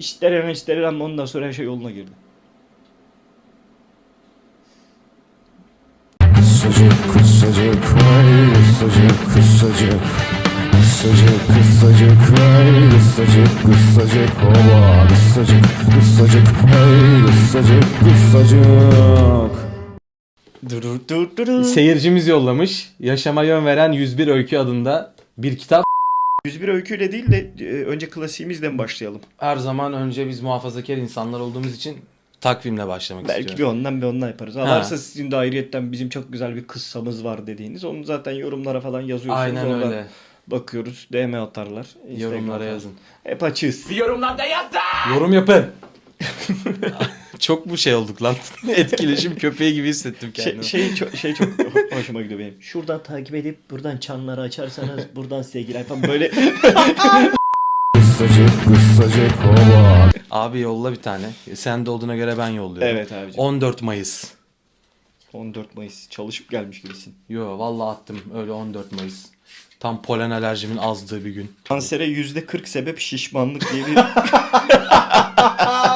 İşler işler ama ondan sonra her şey yoluna girdi. Kısacık kısacık vay kısacık kısacık Kısacık kısacık vay kısacık kısacık Oba kısacık kısacık vay kısacık kısacık Dur dur dur. Seyircimiz yollamış. Yaşama yön veren 101 öykü adında bir kitap. 101 öyküyle değil de e, önce klasiğimizle mi başlayalım? Her zaman önce biz muhafazakar insanlar olduğumuz için takvimle başlamak Belki bir istiyorum. ondan bir ondan yaparız. Ha. Varsa sizin de ayrıyetten bizim çok güzel bir kıssamız var dediğiniz. Onu zaten yorumlara falan yazıyorsunuz. Aynen Oradan öyle. Bakıyoruz. DM atarlar. Yorumlara atarlar. yazın. Hep açığız. Yorum yapın. çok bu şey olduk lan. Etkileşim köpeği gibi hissettim Şey, kendimi. şey, çok, şey çok hoşuma gidiyor benim. Şuradan takip edip buradan çanları açarsanız buradan sevgiler falan böyle Kısacık kısacık oba Abi yolla bir tane. Sen de olduğuna göre ben yolluyorum. Evet abicim. 14 Mayıs. 14 Mayıs çalışıp gelmiş gibisin. Yo vallahi attım öyle 14 Mayıs. Tam polen alerjimin azdığı bir gün. Kansere %40 sebep şişmanlık diye bir...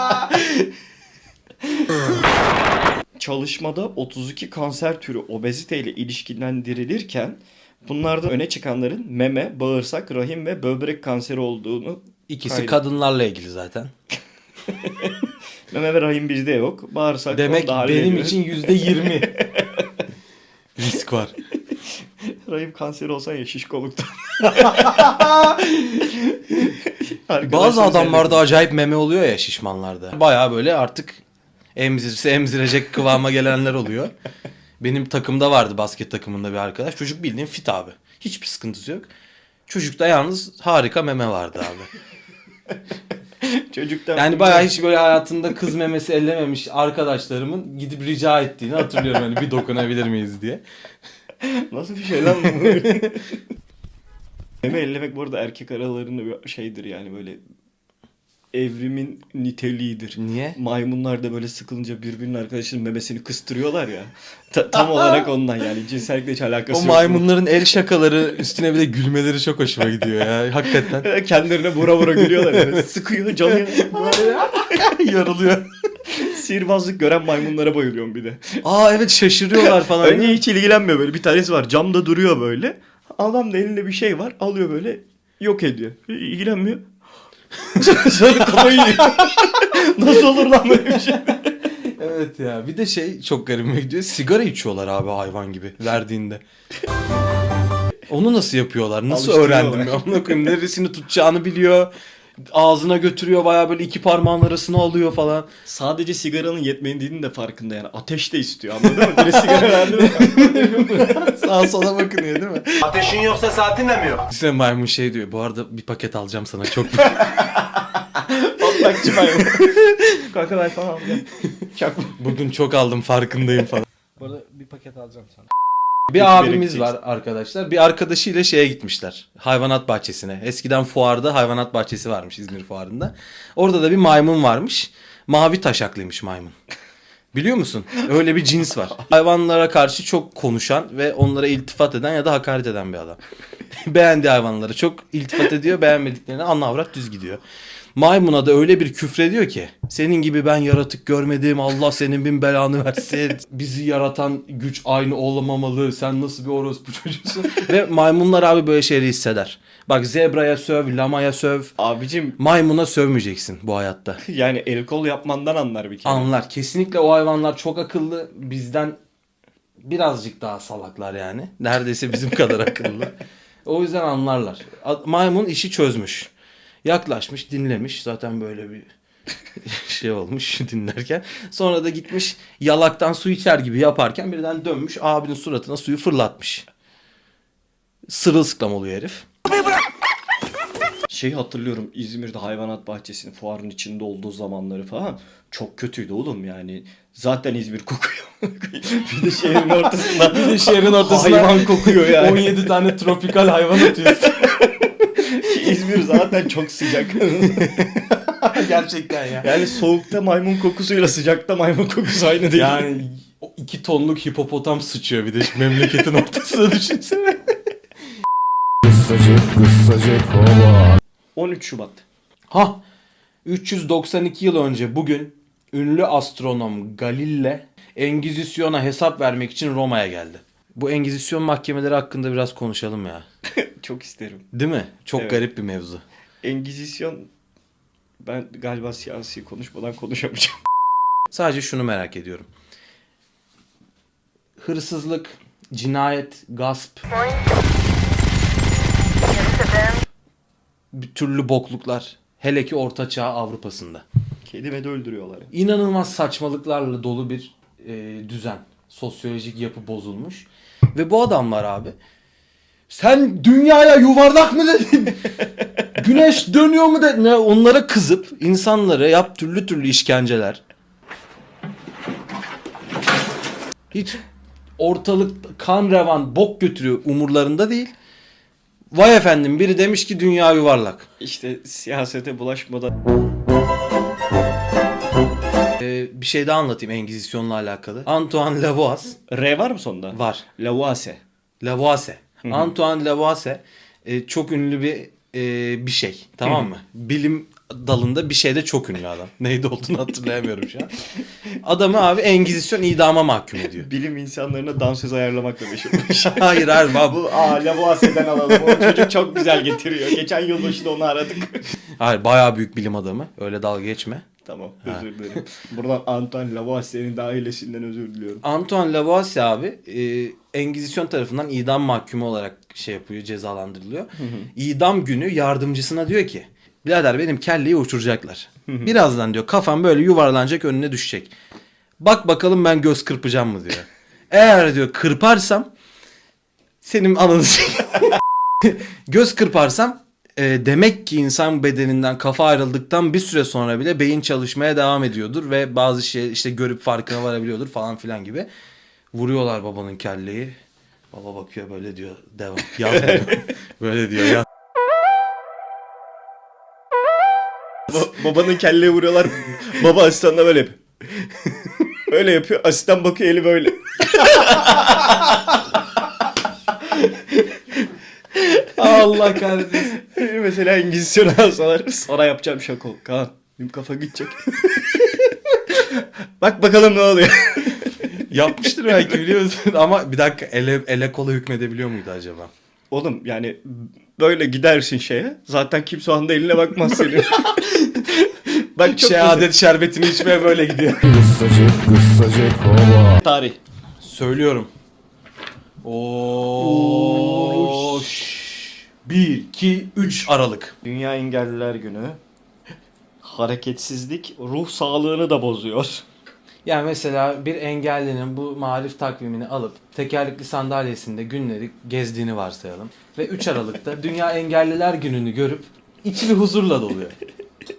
Çalışmada 32 kanser türü obeziteyle ilişkilendirilirken bunlardan öne çıkanların meme, bağırsak, rahim ve böbrek kanseri olduğunu İkisi Kaydı. kadınlarla ilgili zaten. meme ve rahim bizde yok. Bağırsak Demek benim için %20 risk var. rahim kanseri olsan ya şişkoluktan. Bazı adamlarda acayip meme oluyor ya şişmanlarda. Baya böyle artık emzirse emzirecek kıvama gelenler oluyor. Benim takımda vardı basket takımında bir arkadaş. Çocuk bildiğin fit abi. Hiçbir sıkıntısı yok. Çocukta yalnız harika meme vardı abi. Çocuktan Yani bayağı hiç böyle hayatında kız memesi ellememiş arkadaşlarımın gidip rica ettiğini hatırlıyorum. Hani bir dokunabilir miyiz diye. Nasıl bir şey lan bu? Meme ellemek bu arada erkek aralarında bir şeydir yani böyle evrimin niteliğidir. Niye? Maymunlar da böyle sıkılınca birbirinin arkadaşının memesini kıstırıyorlar ya. Ta- tam olarak ondan yani cinsellikle hiç alakası O yok. maymunların el şakaları üstüne bir de gülmeleri çok hoşuma gidiyor ya. Hakikaten. Kendilerine vura vura gülüyorlar yani. Sıkıyor, canıyor. Yarılıyor. Sihirbazlık gören maymunlara bayılıyorum bir de. Aa evet şaşırıyorlar falan. Önce hiç ilgilenmiyor böyle. Bir tanesi var camda duruyor böyle. Adam da elinde bir şey var. Alıyor böyle yok ediyor. İlgilenmiyor. Sonra kafayı yiyor. Nasıl olur lan böyle bir şey? Evet ya bir de şey çok garibime gidiyor. Sigara içiyorlar abi hayvan gibi verdiğinde. Onu nasıl yapıyorlar? Nasıl Alıştırıyorlar. öğrendim ya? Amına koyayım neresini tutacağını biliyor. Ağzına götürüyor baya böyle iki parmağın arasına alıyor falan. Sadece sigaranın yetmediğinin de farkında yani. Ateş de istiyor anladın mı? Biri sigara verdi mi? Sağa sola bakınıyor değil mi? Ateşin yoksa saatinle mi yok? İşte maymun şey diyor. Bu arada bir paket alacağım sana çok. Patlakçı maymun. Kanka ben sana alacağım. Çak. Bugün çok aldım farkındayım falan. Bu arada bir paket alacağım sana. Bir abimiz var arkadaşlar. Bir arkadaşıyla şeye gitmişler. Hayvanat bahçesine. Eskiden fuarda hayvanat bahçesi varmış İzmir fuarında. Orada da bir maymun varmış. Mavi taşaklıymış maymun. Biliyor musun? Öyle bir cins var. Hayvanlara karşı çok konuşan ve onlara iltifat eden ya da hakaret eden bir adam. Beğendiği hayvanlara çok iltifat ediyor, beğenmediklerine ana avrat düz gidiyor. Maymuna da öyle bir küfrediyor ki senin gibi ben yaratık görmedim Allah senin bin belanı versin. Bizi yaratan güç aynı olamamalı sen nasıl bir orospu çocuğusun. Ve maymunlar abi böyle şeyleri hisseder. Bak zebraya söv, lamaya söv. Abicim Maymuna sövmeyeceksin bu hayatta. yani el kol yapmandan anlar bir kere. Anlar. Kesinlikle o hayvanlar çok akıllı. Bizden birazcık daha salaklar yani. Neredeyse bizim kadar akıllı. O yüzden anlarlar. A- Maymun işi çözmüş. Yaklaşmış, dinlemiş. Zaten böyle bir şey olmuş dinlerken. Sonra da gitmiş yalaktan su içer gibi yaparken birden dönmüş abinin suratına suyu fırlatmış. Sırılsıklam oluyor herif. Şey hatırlıyorum İzmir'de hayvanat bahçesinin fuarın içinde olduğu zamanları falan. Çok kötüydü oğlum yani. Zaten İzmir kokuyor. bir de şehrin ortasında. Bir de şehrin ortasına Hayvan kokuyor yani. 17 tane tropikal hayvan atıyorsun. İzmir zaten çok sıcak. Gerçekten ya. yani soğukta maymun kokusuyla sıcakta maymun kokusu aynı değil. Yani iki tonluk hipopotam sıçıyor bir de memleketin ortasına düşünsene. Kısacık kısacık oba 13 Şubat. Ha 392 yıl önce bugün ünlü astronom Galile Engizisyon'a hesap vermek için Roma'ya geldi. Bu Engizisyon mahkemeleri hakkında biraz konuşalım ya. Çok isterim. Değil mi? Çok Evet. garip bir mevzu. Engizisyon ben galiba siyasi konuşmadan konuşamayacağım. Sadece şunu merak ediyorum. Hırsızlık, cinayet, gasp, bir türlü bokluklar. Hele ki Orta Çağ Avrupa'sında. Kedime de öldürüyorlar. İnanılmaz saçmalıklarla dolu bir e, düzen. Sosyolojik yapı bozulmuş. Ve bu adamlar abi sen dünyaya yuvarlak mı dedin? Güneş dönüyor mu dedin? Onlara kızıp insanlara yap türlü türlü işkenceler. Hiç ortalık kan revan bok götürüyor umurlarında değil. Vay efendim biri demiş ki dünya yuvarlak. İşte siyasete bulaşmadan Ee, bir şey daha anlatayım Engizisyon'la alakalı. Antoine Lavoisier R var mı sonunda? var. Lavoise. Lavoisier. Antoine Lavoisier e, çok ünlü bir e, bir şey. Tamam mı? Bilim dalında bir şeyde çok ünlü adam. Neydi olduğunu hatırlayamıyorum şu an. Adamı abi Engizisyon idama mahkum ediyor. Bilim insanlarına dansöz ayarlamakla meşhurmuş. hayır hayır abi. Bu aa Lavoisie'den alalım. O çocuk çok güzel getiriyor. Geçen yılbaşı da onu aradık. Hayır bayağı büyük bilim adamı. Öyle dalga geçme. tamam özür dilerim. Buradan Antoine Lavoisier'in de ailesinden özür diliyorum. Antoine Lavoisier abi e, Engizisyon tarafından idam mahkumu olarak şey yapıyor, cezalandırılıyor. İdam günü yardımcısına diyor ki birader benim kelleyi uçuracaklar. Birazdan diyor kafam böyle yuvarlanacak önüne düşecek. Bak bakalım ben göz kırpacağım mı diyor. Eğer diyor kırparsam senin ananı göz kırparsam e, demek ki insan bedeninden kafa ayrıldıktan bir süre sonra bile beyin çalışmaya devam ediyordur ve bazı şey işte görüp farkına varabiliyordur falan filan gibi. Vuruyorlar babanın kelleyi. Baba bakıyor böyle diyor devam. Yazmıyor. böyle diyor ya. Ba- babanın kelleye vuruyorlar. Baba asistanla böyle yapıyor. Öyle yapıyor. Asistan bakıyor eli böyle. Allah kahretsin. Mesela İngilizce alsalar sana yapacağım şaka. o. Kaan benim kafa gidecek. Bak bakalım ne oluyor. Yapmıştır belki biliyor musun? Ama bir dakika ele, ele kola hükmedebiliyor muydu acaba? Oğlum yani böyle gidersin şeye. Zaten kimse o anda eline bakmaz senin. Bak çok Şehadet şerbetini içmeye böyle gidiyor. Kısacık kısacık ova tarih. Söylüyorum. Oo. 1, 2, 3 Aralık. Dünya Engelliler Günü. Hareketsizlik ruh sağlığını da bozuyor. Yani mesela bir engellinin bu marif takvimini alıp tekerlekli sandalyesinde günleri gezdiğini varsayalım. Ve 3 Aralık'ta Dünya Engelliler Günü'nü görüp içi bir huzurla doluyor.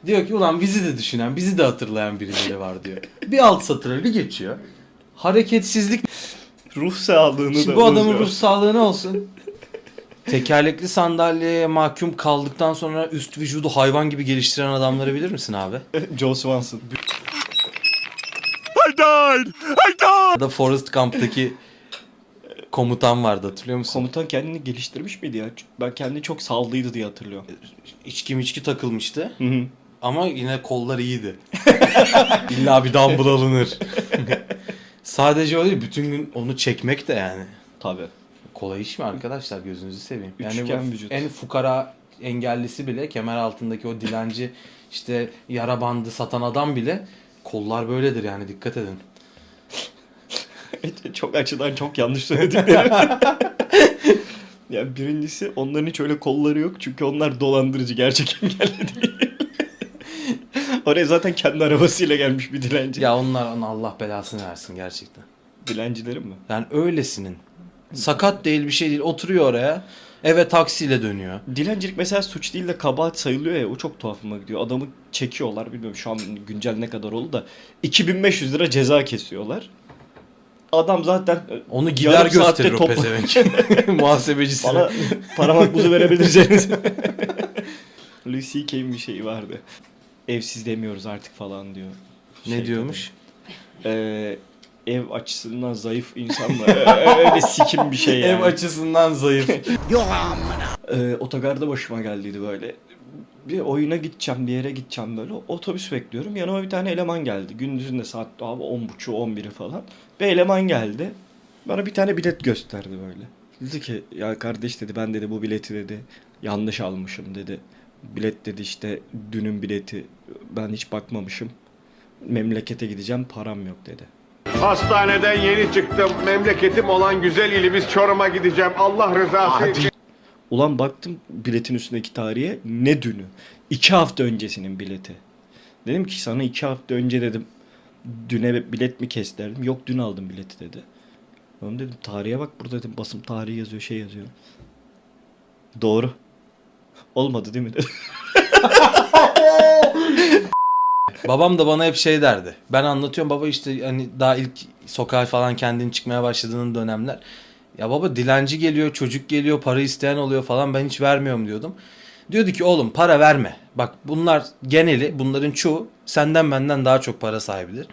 Diyor ki ulan bizi de düşünen, bizi de hatırlayan birileri var diyor. Bir alt satıra bir geçiyor. Hareketsizlik. Ruh sağlığını Şimdi da bu adamın ruh sağlığı ne olsun? Tekerlekli sandalyeye mahkum kaldıktan sonra üst vücudu hayvan gibi geliştiren adamları bilir misin abi? Joe Swanson. Ya da Forrest Gump'taki komutan vardı hatırlıyor musun? Komutan kendini geliştirmiş miydi ya? Ben kendini çok sallıydı diye hatırlıyorum. İçki miçki takılmıştı. Hı hı. Ama yine kollar iyiydi. İlla bir dumbbell alınır. Sadece o değil, bütün gün onu çekmek de yani. Tabii. Kolay iş mi arkadaşlar gözünüzü seveyim. Yani Üçgen bu vücut. en fukara engellisi bile kemer altındaki o dilenci işte yara bandı satan adam bile kollar böyledir yani dikkat edin. çok açıdan çok yanlış söylediklerim. ya birincisi onların hiç öyle kolları yok. Çünkü onlar dolandırıcı gerçek engelli değil. Oraya zaten kendi arabasıyla gelmiş bir dilenci. Ya onlar ona Allah belasını versin gerçekten. Dilencilerin mi? Yani öylesinin. Sakat değil bir şey değil. Oturuyor oraya. Eve taksiyle dönüyor. Dilencilik mesela suç değil de kabahat sayılıyor ya o çok tuhafıma gidiyor. Adamı çekiyorlar bilmiyorum şu an güncel ne kadar oldu da 2500 lira ceza kesiyorlar. Adam zaten Onu gider gösterir o topla- pezevenk. Muhasebecisi. Bana para makbuzu verebilirseniz. Louis C.K.'in bir şeyi vardı. Evsiz demiyoruz artık falan diyor. Ne Şey diyormuş? dedi, Ee, ev açısından zayıf insanlar. Öyle sikim bir şey yani. Ev açısından zayıf. Ee, otogarda başıma geldiydi böyle. bir oyuna gideceğim bir yere gideceğim böyle. Otobüs bekliyorum. Yanıma bir tane eleman geldi. Gündüzün de saat abi 10.30 11'i falan. Bir eleman geldi. Bana bir tane bilet gösterdi böyle. Dedi ki ya kardeş dedi. Ben dedi bu bileti dedi. Yanlış almışım dedi. Bilet dedi işte dünün bileti. Ben hiç bakmamışım. Memlekete gideceğim param yok dedi Hastaneden yeni çıktım. Memleketim olan güzel ilimiz Çorum'a gideceğim. Allah rızası için. Ulan baktım biletin üstündeki tarihe ne dünü? İki hafta öncesinin bileti. Dedim ki sana iki hafta önce dedim düne bilet mi kestirdim? Yok dün aldım bileti dedi. Oğlum dedim tarihe bak burada dedim basım tarihi yazıyor şey yazıyor. Doğru. Olmadı değil mi? Babam da bana hep şey derdi. Ben anlatıyorum baba işte hani daha ilk sokağa falan kendin çıkmaya başladığın dönemler. Ya baba dilenci geliyor, çocuk geliyor, para isteyen oluyor falan ben hiç vermiyorum diyordum. Diyordu ki oğlum para verme. Bak bunlar geneli, bunların çoğu senden benden daha çok para sahibidir.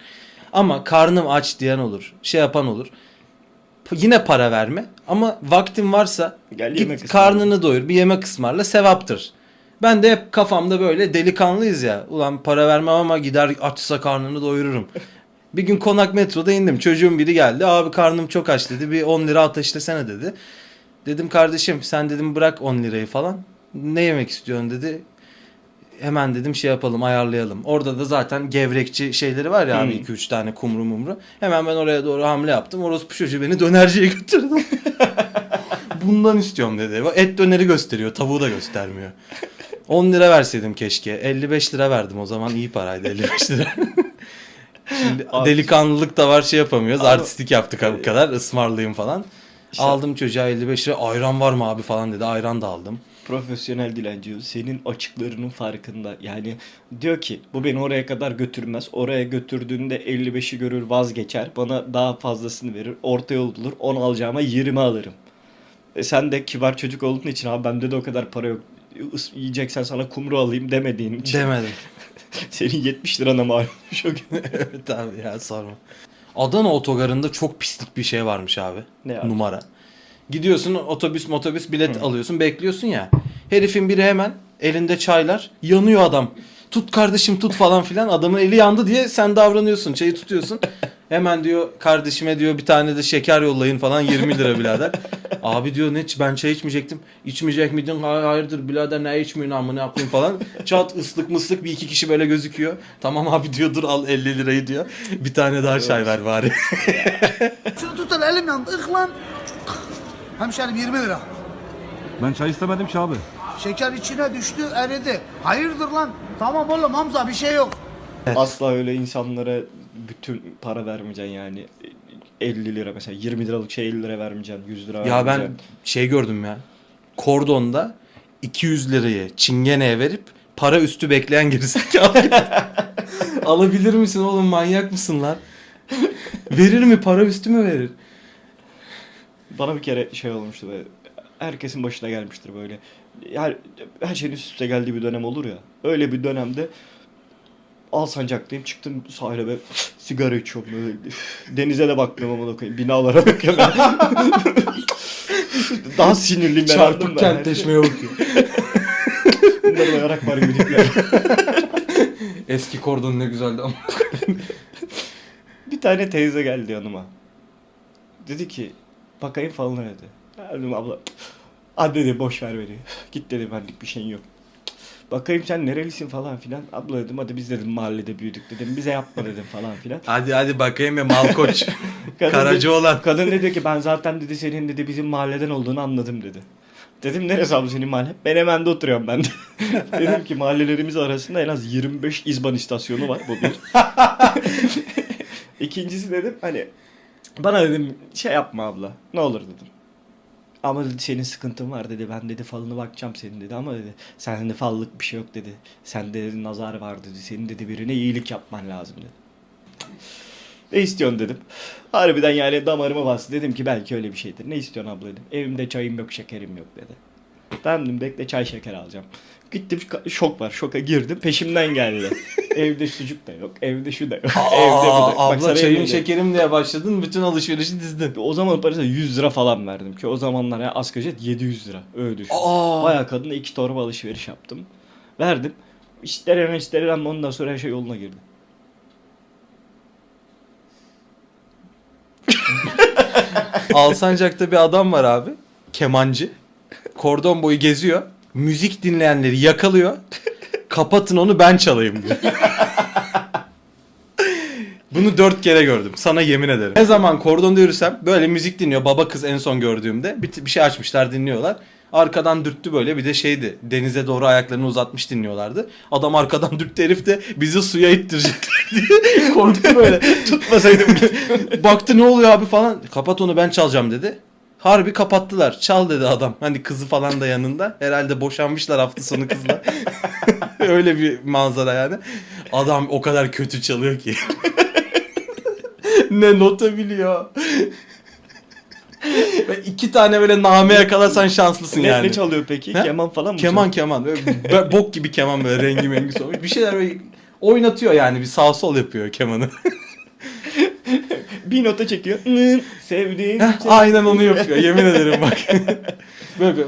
Ama karnım aç diyen olur, şey yapan olur. Yine para verme ama vaktin varsa Gel git karnını doyur, bir yemek ısmarla sevaptır. Ben de hep kafamda böyle delikanlıyız ya. Ulan para vermem ama gider açsa karnını doyururum. Bir gün konak metroda indim. Çocuğun biri geldi. Abi karnım çok aç dedi. Bir 10 lira ateşlesene dedi. Dedim kardeşim sen dedim bırak 10 lirayı falan. Ne yemek istiyorsun dedi. Hemen dedim şey yapalım ayarlayalım. Orada da zaten gevrekçi şeyleri var ya abi 2-3 tane kumru mumru. Hemen ben oraya doğru hamle yaptım. Orospu çocuğu beni dönerciye götürdü. Bundan istiyorum dedi. Et döneri gösteriyor. Tavuğu da göstermiyor. 10 lira verseydim keşke. 55 lira verdim o zaman iyi paraydı 55 lira. Şimdi Abi- delikanlılık da var şey yapamıyoruz. Abi- Artistik yaptık bu kadar ısmarlayayım falan. Aldım çocuğa 55 lira ayran var mı abi falan dedi. Ayran da aldım. Profesyonel dilenci senin açıklarının farkında. Yani diyor ki bu beni oraya kadar götürmez. Oraya götürdüğünde 55'i görür vazgeçer. Bana daha fazlasını verir. Orta yol bulur. 10 alacağıma 20 alırım. E sen de kibar çocuk olduğun için abi bende de o kadar para yok. Yiyeceksen sana kumru alayım demediğin için. Demedim. Senin 70 lirana mal olmuş o gün. evet abi ya sorma. Adana otogarında çok pislik bir şey varmış abi. Ne abi? Numara. Gidiyorsun otobüs motobüs bilet alıyorsun bekliyorsun ya. Herifin biri hemen elinde çaylar yanıyor adam. Tut kardeşim tut falan filan adamın eli yandı diye sen davranıyorsun çayı tutuyorsun. Hemen diyor kardeşime diyor bir tane de şeker yollayın falan 20 lira birader. Abi diyor ne ben çay içmeyecektim. İçmeyecek miydin? Hayır, hayırdır birader ne içmiyorsun amına yapayım falan. Çat ıslık mıslık bir iki kişi böyle gözüküyor. Tamam abi diyor dur al 50 lirayı diyor. Bir tane daha çay ver bari. Şunu tutun elim yandı. Lan. Hemşerim 20 lira. Ben çay istemedim ki abi. Şeker içine düştü eridi. Hayırdır lan? Tamam oğlum Hamza bir şey yok. Asla öyle insanlara bütün para vermeyeceksin yani. 50 lira mesela 20 liralık şey 50 lira vermeyeceksin. 100 lira Ya ben vermeyeceksin. şey gördüm ya. Kordonda 200 lirayı çingeneye verip para üstü bekleyen gerizekalı. Alabilir misin oğlum manyak mısın lan? Verir mi para üstü mü verir? Bana bir kere şey olmuştu böyle. Herkesin başına gelmiştir böyle. Her, her şeyin üst üste geldiği bir dönem olur ya. Öyle bir dönemde Alsancak'tayım çıktım sahile ve sigara içiyorum böyle. Denize de bakmıyorum ama koyayım. Binalara bakıyorum. Daha sinirliyim ben Çarpık kentleşmeye bakıyor. Bunlar olarak var gidikler. Eski kordon ne güzeldi ama. Bir tane teyze geldi yanıma. Dedi ki bakayım falan dedi. Dedim abla. Hadi dedi boş ver beni. Git dedi benlik bir şeyin yok. Bakayım sen nerelisin falan filan. Abla dedim hadi biz dedim mahallede büyüdük dedim. Bize yapma dedim falan filan. Hadi hadi bakayım ya Malkoç. Dedi- olan. Kadın dedi ki ben zaten dedi senin dedi bizim mahalleden olduğunu anladım dedi. Dedim neresi abla senin mahalle? Ben hemen de oturuyorum ben de. dedim ki mahallelerimiz arasında en az 25 izban istasyonu var bu bir. İkincisi dedim hani bana dedim şey yapma abla ne olur dedim. Ama dedi senin sıkıntın var dedi. Ben dedi falına bakacağım senin dedi ama dedi sen dedi fallık bir şey yok dedi. Sende dedi nazar var dedi. Senin dedi birine iyilik yapman lazım dedi. Ne istiyorsun dedim. Harbiden yani damarıma bastı. Dedim ki belki öyle bir şeydir. Ne istiyorsun abla dedim. Evimde çayım yok şekerim yok dedi. Ben dedim bekle çay şeker alacağım. Gittim şok var. Şoka girdim. Peşimden geldi. Evde sucuk da yok. Evde şu da yok. evde bu da yok. Bak abla ederim. şekerim diye başladın bütün alışverişi dizdin. O zaman parası 100 lira falan verdim ki o zamanlar ya asgari ücret 700 lira. Öyle düşün. Aa. Bayağı kadına iki torba alışveriş yaptım. Verdim. İşlerine işlerine ondan sonra her şey yoluna girdi. Alsancak'ta bir adam var abi. Kemancı. Kordon boyu geziyor. Müzik dinleyenleri yakalıyor. Kapatın onu ben çalayım diyor. Bunu dört kere gördüm. Sana yemin ederim. Ne zaman kordonda yürüsem böyle müzik dinliyor. Baba kız en son gördüğümde. Bir, bir şey açmışlar dinliyorlar. Arkadan dürttü böyle bir de şeydi. Denize doğru ayaklarını uzatmış dinliyorlardı. Adam arkadan dürttü herif de bizi suya ittirecekler diye korktu böyle. Tutmasaydım. Baktı ne oluyor abi falan. Kapat onu ben çalacağım dedi. Harbi kapattılar. Çal dedi adam. Hani kızı falan da yanında. Herhalde boşanmışlar hafta sonu kızla. Öyle bir manzara yani. Adam o kadar kötü çalıyor ki. ne nota biliyor. Ve iki tane böyle name yakalasan şanslısın Ne, yani. ne çalıyor peki? Ha? Keman falan mı? Keman keman. Böyle bok gibi keman böyle rengi mengi solmuş. Bir şeyler böyle oynatıyor yani bir sağ sol yapıyor kemanı. bir nota çekiyor. Sevdiğin Aynen onu yapıyor. Yemin ederim bak. Böyle bir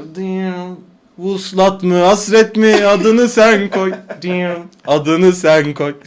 Vuslat mı hasret mi adını sen koy. adını sen koy.